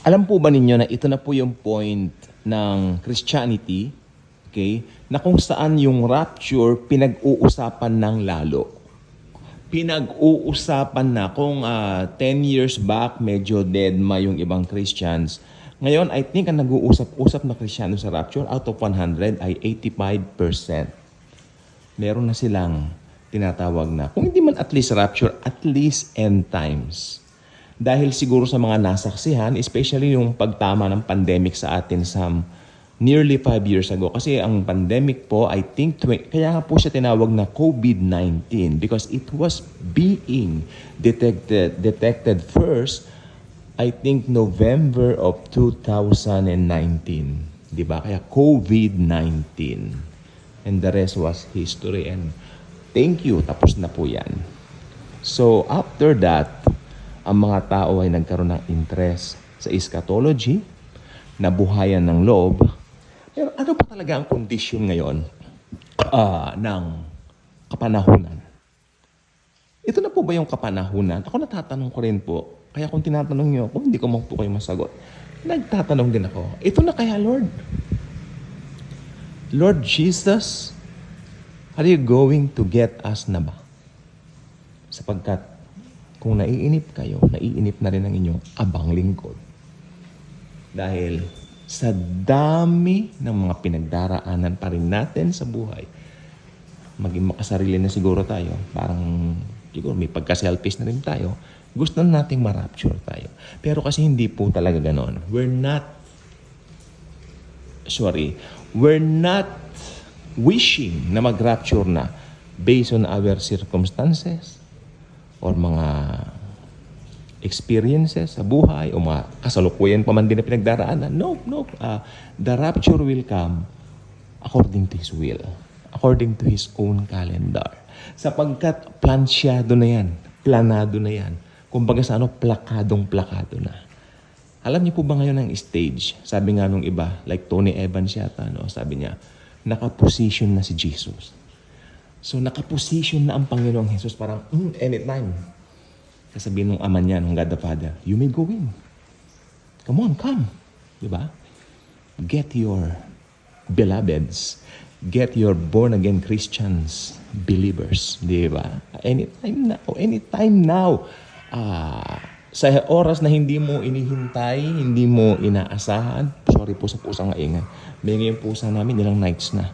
Alam po ba ninyo na ito na po yung point ng Christianity, okay, na kung saan yung rapture pinag-uusapan ng lalo. Pinag-uusapan na kung ah, 10 years back medyo dead ma yung ibang Christians. Ngayon, I think ang nag-uusap-usap na Kristiyano sa rapture out of 100 ay 85% meron na silang tinatawag na, kung hindi man at least rapture, at least end times. Dahil siguro sa mga nasaksihan, especially yung pagtama ng pandemic sa atin sa nearly five years ago. Kasi ang pandemic po, I think, tw- kaya nga po siya tinawag na COVID-19 because it was being detected, detected first, I think, November of 2019. Di ba? Kaya COVID-19. And the rest was history. And thank you, tapos na po yan. So, after that, ang mga tao ay nagkaroon ng interest sa eschatology, nabuhayan ng loob. Pero ano pa talaga ang kondisyon ngayon ah, ng kapanahunan? Ito na po ba yung kapanahunan? Ako natatanong ko rin po. Kaya kung tinatanong niyo ako, hindi ko po kayo masagot. Nagtatanong din ako, ito na kaya Lord? Lord Jesus, are you going to get us na ba? Sapagkat kung naiinip kayo, naiinip na rin ang inyong abang lingkod. Dahil sa dami ng mga pinagdaraanan pa rin natin sa buhay, maging makasarili na siguro tayo, parang siguro may pagka-selfish na rin tayo, gusto na nating ma-rapture tayo. Pero kasi hindi po talaga ganon. We're not sorry, we're not wishing na mag-rapture na based on our circumstances or mga experiences sa buhay o mga kasalukuyan pa man din na pinagdaraanan. No, no. Uh, the rapture will come according to His will. According to His own calendar. Sapagkat plansyado na yan. Planado na yan. Kumbaga sa ano, plakadong-plakado na. Alam niyo po ba ngayon ang stage? Sabi nga nung iba, like Tony Evans yata, no? sabi niya, nakaposition na si Jesus. So nakaposition na ang Panginoong Jesus parang, mm, anytime. Kasabihin ng ama niya, ng God the Father, you may go in. Come on, come. Di ba? Get your beloveds. Get your born-again Christians, believers. Di ba? Anytime now. Anytime now. Ah, sa oras na hindi mo inihintay, hindi mo inaasahan, sorry po sa pusang ingay. May ngayon pusa namin, ilang nights na.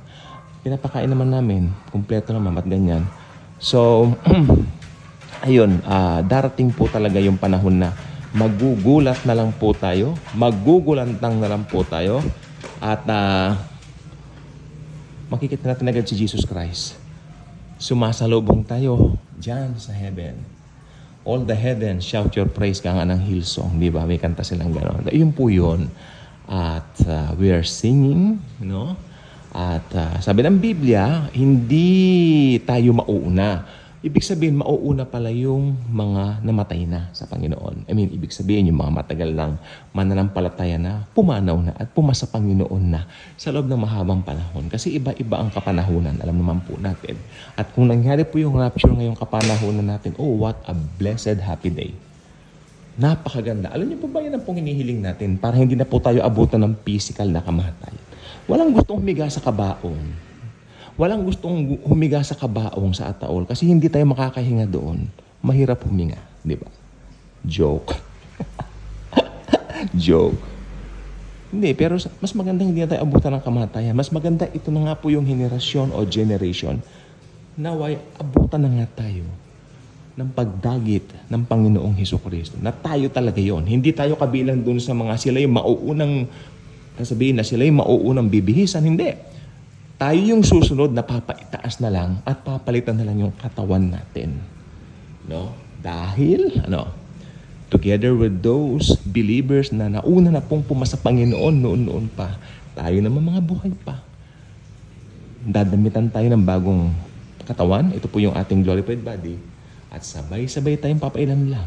Pinapakain naman namin, kumpleto naman at ganyan. So, ayun, ah, darating po talaga yung panahon na magugulat na lang po tayo, magugulantang na lang po tayo, at ah, makikita natin agad si Jesus Christ. Sumasalubong tayo dyan sa heaven. All the heaven shout your praise ka ng Hillsong, di ba? May kanta silang gano'n. Yun po yun. At uh, we are singing, no? At uh, sabi ng Biblia, hindi tayo mauuna. Ibig sabihin, mauuna pala yung mga namatay na sa Panginoon. I mean, ibig sabihin, yung mga matagal lang mananampalataya na, pumanaw na at pumasa Panginoon na sa loob ng mahabang panahon. Kasi iba-iba ang kapanahunan, alam naman po natin. At kung nangyari po yung rapture ngayong kapanahunan natin, oh, what a blessed happy day. Napakaganda. Alam niyo po ba yan ang pong hinihiling natin para hindi na po tayo abutan ng physical na kamatayan. Walang gustong humiga sa kabaong. Walang gustong humiga sa kabaong sa ataol kasi hindi tayo makakahinga doon. Mahirap huminga, di ba? Joke. Joke. Hindi, pero mas maganda hindi na tayo abutan ng kamatayan. Mas maganda ito na nga po yung henerasyon o generation na way abutan na nga tayo ng pagdagit ng Panginoong Heso Kristo. Na tayo talaga yon. Hindi tayo kabilang dun sa mga sila yung mauunang, sasabihin na sila yung mauunang bibihisan. Hindi. Tayo yung susunod na papaitaas na lang at papalitan na lang yung katawan natin. No? Dahil, ano, together with those believers na nauna na pong pumasa Panginoon noon-noon pa, tayo naman mga buhay pa. Dadamitan tayo ng bagong katawan. Ito po yung ating glorified body. At sabay-sabay tayong papailan lang.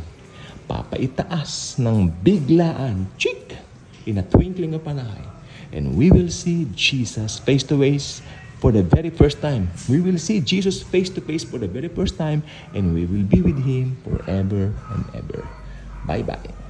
Papaitaas ng biglaan. Chik! In a twinkling of an eye. And we will see Jesus face to face for the very first time. We will see Jesus face to face for the very first time. And we will be with Him forever and ever. Bye-bye.